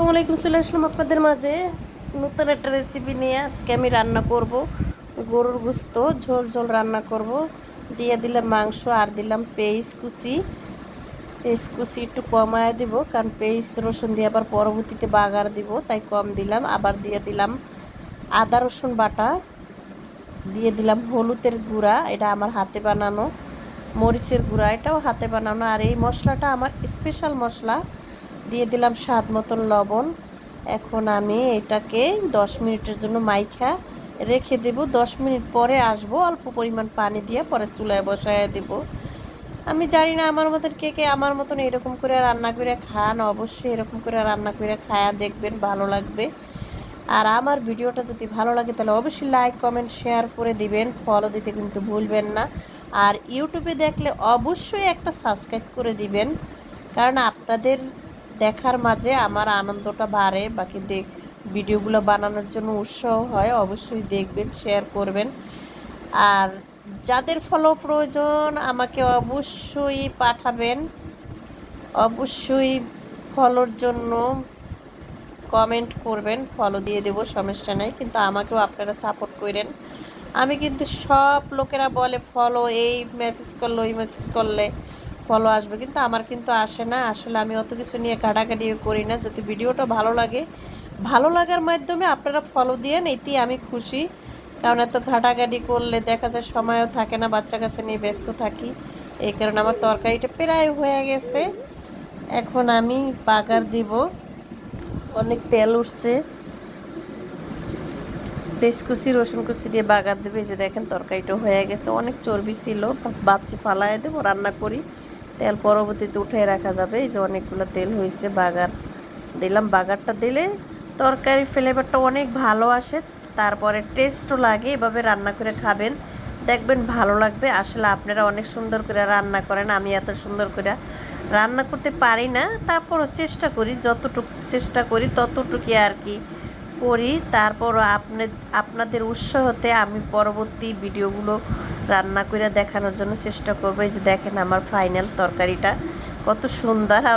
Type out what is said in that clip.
আসসালামু আলাইকুম, চলে আসলাম আপনাদের মাঝে। নতুন একটা রেসিপি নিয়ে আজকে আমি রান্না করব। গরুর গুস্ত, ঝোল ঝোল রান্না করব। দিয়ে দিলাম মাংস, আর দিলাম পেঁয়াজ কুচি। পেঁয়াজ কুচি একটু কমায় দিব, কারণ পেঁয়াজ, রসুন দিয়ে আবার পরবর্তীতে বাগার দিব, তাই কম দিলাম। আবার দিয়ে দিলাম আদা, রসুন বাটা। দিয়ে দিলাম হলুদের গুঁড়া, এটা আমার হাতে বানানো। মরিচের গুঁড়া, এটাও হাতে বানানো। আর এই মশলাটা আমার স্পেশাল মশলা। দিয়ে দিলাম স্বাদ মতন লবণ। এখন আমি এটাকে দশ মিনিটের জন্য মাইখা রেখে দেব। দশ মিনিট পরে আসব, অল্প পরিমাণ পানি দিয়ে পরে চুলায় বসায় দেব। আমি জানি না আমার মতন কে কে আমার মতন এরকম করে রান্না করে খান। অবশ্যই এরকম করে রান্না করে খায়া দেখবেন, ভালো লাগবে। আর আমার ভিডিওটা যদি ভালো লাগে তাহলে অবশ্যই লাইক, কমেন্ট, শেয়ার করে দিবেন। ফলো দিতে কিন্তু ভুলবেন না। আর ইউটিউবে দেখলে অবশ্যই একটা সাবস্ক্রাইব করে দিবেন। কারণ আপনাদের দেখার মাঝে আমার আনন্দটা বাড়ে, বাকি দেখ, ভিডিওগুলো বানানোর জন্য উৎসাহ হয়, অবশ্যই দেখবেন শেয়ার করবেন। আর যাদের ফলো প্রয়োজন আমাকে অবশ্যই পাঠাবেন, অবশ্যই ফলোর জন্য কমেন্ট করবেন ফলো দিয়ে দেবো, সমস্যা নেই, কিন্তু আমাকেও আপনারা সাপোর্ট করেন। আমি কিন্তু সব লোকেরা বলে ফলো এই মেসেজ করলে, ওই মেসেজ করলে। ফলো আসবে, কিন্তু আমার কিন্তু আসে না। আসলে আমি অত কিছু নিয়ে কাটাকাটি করি না। যদি ভিডিওটা ভালো লাগে, ভালো লাগার মাধ্যমে আপনারা ফলো দিয়েন এতেই আমি খুশি। কারণ এত ঘাটাঘাটি করলে দেখা যায় সময়ও থাকে না, বাচ্চা কাছে নিয়ে ব্যস্ত থাকি। এই কারণে আমার তরকারিটা প্রায় হয়ে গেছে। এখন আমি বাগার দিব। অনেক তেল উঠছে। পেঁয়াজ কুচি রসুন কুচি দিয়ে বাগার দেবে। যে দেখেন তরকারিটা হয়ে গেছে। অনেক চর্বি ছিল। ভাবছি ফালায় দেবো, রান্না করি। তেল পরবর্তীতে উঠে রাখা যাবে। এই যে অনেকগুলো তেল হয়েছে, বাগার দিলাম। বাগারটা দিলে তরকারির ফ্লেভারটা অনেক ভালো আসে, তারপরে টেস্টও লাগে। এভাবে রান্না করে খাবেন, দেখবেন ভালো লাগবে। আসলে আপনারা অনেক সুন্দর করে রান্না করেন, আমি এত সুন্দর করে রান্না করতে পারি না। তারপরও চেষ্টা করি, যতটুকু চেষ্টা করি, ততটুকুই আর কি। করি, তারপর আপনি, আপনাদের উৎসাহতে আমি পরবর্তী ভিডিওগুলো রান্না করে দেখানোর জন্য চেষ্টা করব। এই যে দেখেন আমার ফাইনাল তরকারিটা, কত সুন্দর